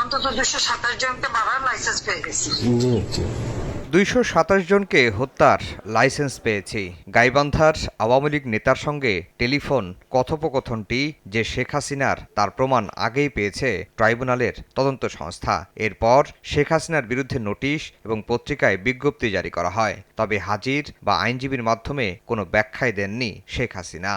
অন্তত দুশো সাতাশ জনকে মারার লাইসেন্স পেয়ে গেছি। দুইশো সাতাশ জনকে হত্যার লাইসেন্স পেয়েছি। গাইবান্ধার আওয়ামী লীগ নেতার সঙ্গে টেলিফোন কথোপকথনটি যে শেখ হাসিনার তার প্রমাণ আগেই পেয়েছে ট্রাইব্যুনালের তদন্ত সংস্থা। এরপর শেখ হাসিনার বিরুদ্ধে নোটিশ এবং পত্রিকায় বিজ্ঞপ্তি জারি করা হয়। তবে হাজির বা আইনজীবীর মাধ্যমে কোনো ব্যাখ্যাই দেননি শেখ হাসিনা।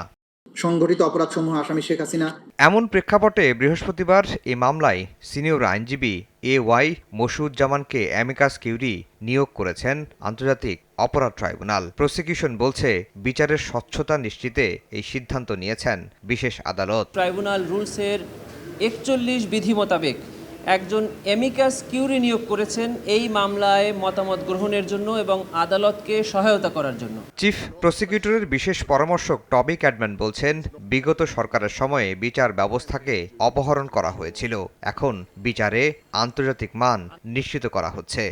সংগঠিত অপরাধসমূহ আসামি শেখ হাসিনা। এমন প্রেক্ষাপটে বৃহস্পতিবার এ মামলায় সিনিয়র আইনজীবী এ ওয়াই মসুজ্জামানকে অ্যামিকাস কিউরি নিয়োগ করেছেন আন্তর্জাতিক অপরাধ ট্রাইব্যুনাল। প্রসিকিউশন বলছে বিচারের স্বচ্ছতা নিশ্চিতে এই সিদ্ধান্ত নিয়েছেন। বিশেষ আদালত। ট্রাইব্যুনাল রুলসের একচল্লিশ বিধি মোতাবেক একজন এমিকাস কিউরি নিয়োগ করেছেন এই মামলায় মতামত গ্রহণের জন্য এবং আদালতকে সহায়তা করার জন্য। চিফ প্রসিকিউটরের বিশেষ পরামর্শক টবি ক্যাডম্যান বলছেন বিগত সরকারের সময়ে বিচার ব্যবস্থাকে অপহরণ করা হয়েছিল। এখন বিচারে আন্তর্জাতিক মান নিশ্চিত করা হচ্ছে।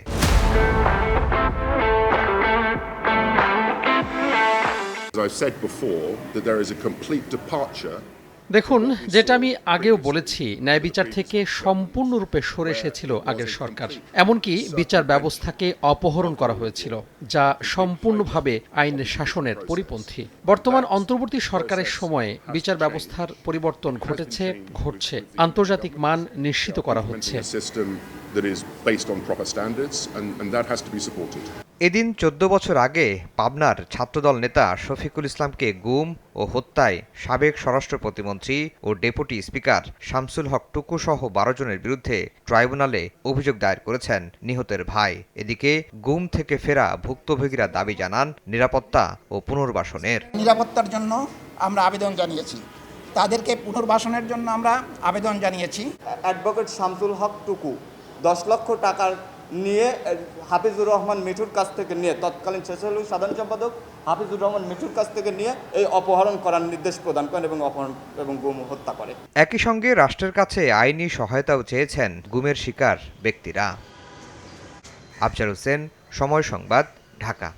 As I've said before, that there is a complete departure দেখুন, যেটা আমি আগেও বলেছি, ন্যায় বিচার থেকে সম্পূর্ণরূপে সরে এসেছিল আগের সরকার। এমনকি বিচার ব্যবস্থাকে অপহরণ করা হয়েছিল, যা সম্পূর্ণভাবে আইনের শাসনের পরিপন্থী। বর্তমান অন্তর্বর্তী সরকারের সময়ে বিচার ব্যবস্থার পরিবর্তন ঘটেছে, ঘটছে। আন্তর্জাতিক মান নিশ্চিত করা হচ্ছে. এদিন চোদ্দ বছর আগে পাবনার ছাত্রদল নেতা শফিকুল ইসলামকে গুম ও হত্যায় সাবেক স্বরাষ্ট্র প্রতিমন্ত্রী ও ডেপুটি স্পিকার শামসুল হক টুকু সহ বারো জনের বিরুদ্ধে ট্রাইব্যুনালে অভিযোগ দায়ের করেছেন নিহতের ভাই। এদিকে গুম থেকে ফেরা ভুক্তভোগীরা দাবি জানান নিরাপত্তা ও পুনর্বাসনের। নিরাপত্তার জন্য আমরা আবেদন জানিয়েছি। তাদেরকে পুনর্বাসনের জন্য আমরা আবেদন জানিয়েছি। অ্যাডভোকেট শামসুল হক টুকু দশ লক্ষ টাকার নিয়ে, হাফিজুর রহমান মিঠুর কাছ থেকে নিয়ে, তৎকালীন স্বেচ্ছাসেবক সাধারণ সম্পাদক হাফিজুর রহমান মিঠুর কাছ থেকে নিয়ে এই অপহরণ করার নির্দেশ প্রদান করেন এবং অপহরণ এবং গুম হত্যা করে। একই সঙ্গে রাষ্ট্রের কাছে আইনি সহায়তাও চেয়েছেন গুমের শিকার ব্যক্তিরা। আফজার হোসেন, সময় সংবাদ, ঢাকা।